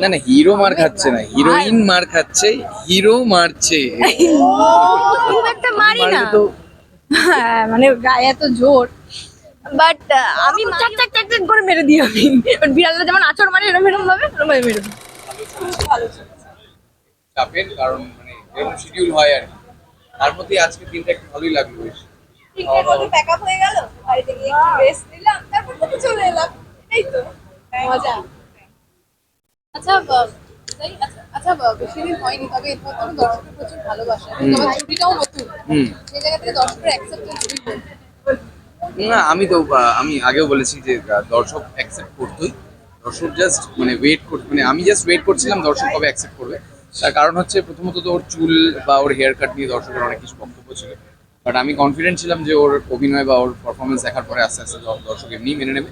না না হিরো মার খাচ্ছে না হিরোইন মার খাচ্ছে হিরো মারছে। খুব একটা মারি না। হ্যাঁ মানে গায়ে এত জোর। বাট আমি চাক চাক চাক চাক করে মেরে দিই আমি বিড়ালটা যেমন আচর মারে এরকম এরকম ভাবে এরকম ভাবে মেরে দিই চাপের কারণ মানে এরকম শিডিউল হয় আর তার মধ্যে আজকে দিনটা একটু ভালোই লাগল বেশ। তিনটের মধ্যে প্যাক আপ হয়ে গেল। বাড়িতে গিয়ে একটু রেস্ট নিলাম তারপর চলে এলাম। এই তো মজা। আচ্ছা আচ্ছা আচ্ছা বেশি দিন হয়নি তবে এর মধ্যে দর্শকের প্রচুর ভালোবাসা। তোমার ছুটিটাও নতুন। সেই জায়গা থেকে দর্শকের অ্যাকসেপ্টেন্স না আমি তো আমি আগেও বলেছি যে দর্শক অ্যাকসেপ্ট করতোই। দর্শক জাস্ট মানে ওয়েট করতে মানে আমি জাস্ট ওয়েট করছিলাম দর্শক কবে অ্যাকসেপ্ট করবে। তার কারণ হচ্ছে প্রথমত তো ওর চুল বা ওর হেয়ার কাট নিয়ে দর্শকের অনেক কিছু বক্তব্য ছিল। বাট আমি কনফিডেন্ট ছিলাম যে ওর অভিনয় বা ওর পারফরমেন্স দেখার পরে আস্তে আস্তে দর্শক এমনি মেনে নেবে।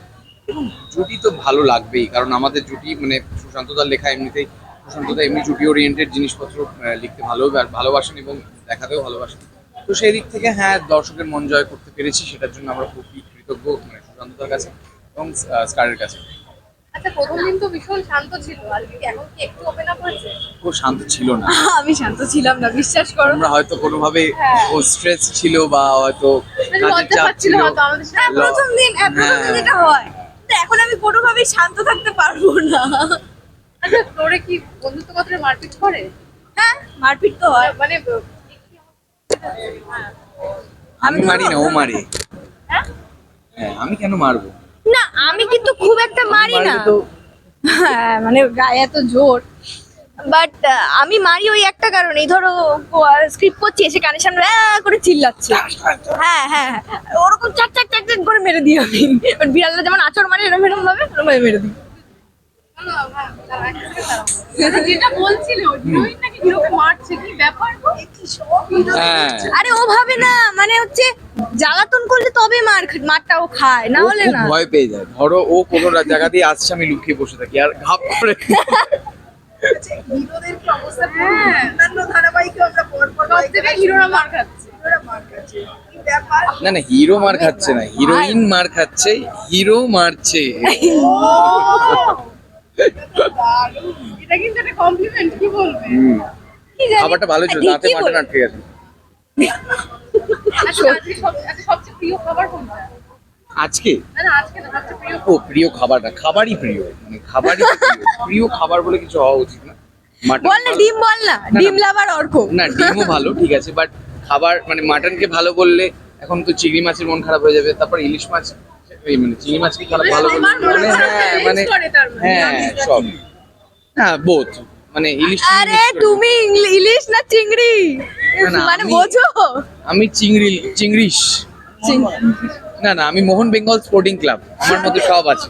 জুটি তো ভালো লাগবেই কারণ আমাদের জুটি মানে সুশান্তদার লেখা এমনিতেই সুশান্তদা এমনি জুটি ওরিয়েন্টেড জিনিসপত্র লিখতে ভালো ভালোবাসেন এবং দেখাতেও ভালোবাসেন। তো সেই দিক থেকে হ্যাঁ দর্শকের মন জয় করতে পেরেছি সেটার জন্য আমরা খুবই কৃতজ্ঞ মানে সুশান্তদার কাছে এবং স্কারের কাছে। আচ্ছা প্রথম দিন তো ভীষণ শান্ত ছিল এখন কি একটু ওপেন আপ হয়েছে? ও শান্ত ছিল না। আমি শান্ত ছিলাম না বিশ্বাস করো। আমরা হয়তো কোনোভাবে হ্যাঁ। ও স্ট্রেস ছিল বা হয়তো মানে কাজের চাপ ছিল। আমাদের হ্যাঁ, প্রথম দিন হ্যাঁ, প্রথম দিন হ্যাঁ। এটা হয়। কিন্তু এখন আমি কোনোভাবেই শান্ত থাকতে পারব না। আচ্ছা তোরে কি বন্ধুত্ব কথা মারপিট করে? হ্যাঁ মারপিট তো হয়। মানে আমি মারি না ও মারি। হ্যাঁ? হ্যাঁ আমি কেন মারবো? না আমি কিন্তু খুব একটা মারি না। তো হ্যাঁ মানে গায়ে এত জোর। বাট আমি মারি ওই একটা কারণে ধরো স্ক্রিপ্ট করছি এসে কানের সামনে করে চিল্লাচ্ছে। হ্যাঁ হ্যাঁ হ্যাঁ। ওরকম চাক চাক চাক চাক করে মেরে দিই আমি। বিড়ালটা যেমন আচর মারে এরকম এরকম ভাবে এরকম ভাবে মেরে দিই। যেটা বলছিল হিরোইন নাকি হিরোকে মারছে? কি ব্যাপার গো? হ্যাঁ। আরে ও ভাবে না মানে হচ্ছে জ্বালাতন করলে তবে মার মারটা ও খায় না হলে না। ভয় পেয়ে যায়। ধরো ও কোনো জায়গা দিয়ে আসছে আমি লুকিয়ে বসে থাকি আর ঘাপ করে না না হিরো মার খাচ্ছে না। হিরোইন মার খাচ্ছে হিরো মারছে। এটা কিন্তু একটা কমপ্লিমেন্ট কি বলবে? হুম। কি জানি? খাবারটা ভালো ছিল দাঁতে মাটন আটকে গেছে। আচ্ছা আজকে সবচেয়ে প্রিয় খাবার কোনটা? আজকে? ও প্রিয় খাবার না খাবারই প্রিয়। মানে খাবারই প্রিয়। প্রিয় খাবার বলে কিছু হওয়া উচিত না। মাটন বল না ডিম বল না। ডিম লাভার অর্ক। না ডিমও ভালো ঠিক আছে বাট খাবার মানে মাটনকে ভালো বললে এখন তো চিংড়ি মাছের মন খারাপ হয়ে যাবে তারপর ইলিশ মাছ এই মানে চিংড়ি মাছকে খারাপ ভালো বললে? মানে হ্যাঁ মানে করে তার মানে। হ্যাঁ সব। হ্যাঁ বোধ মানে ইলিশ আরে তুমি ইলিশ না চিংড়ি? মানে বোঝো। আমি চিংড়ি চিংড়িশ। না না আমি মোহন বেঙ্গল স্পোর্টিং ক্লাব আমার মধ্যে সব আছে।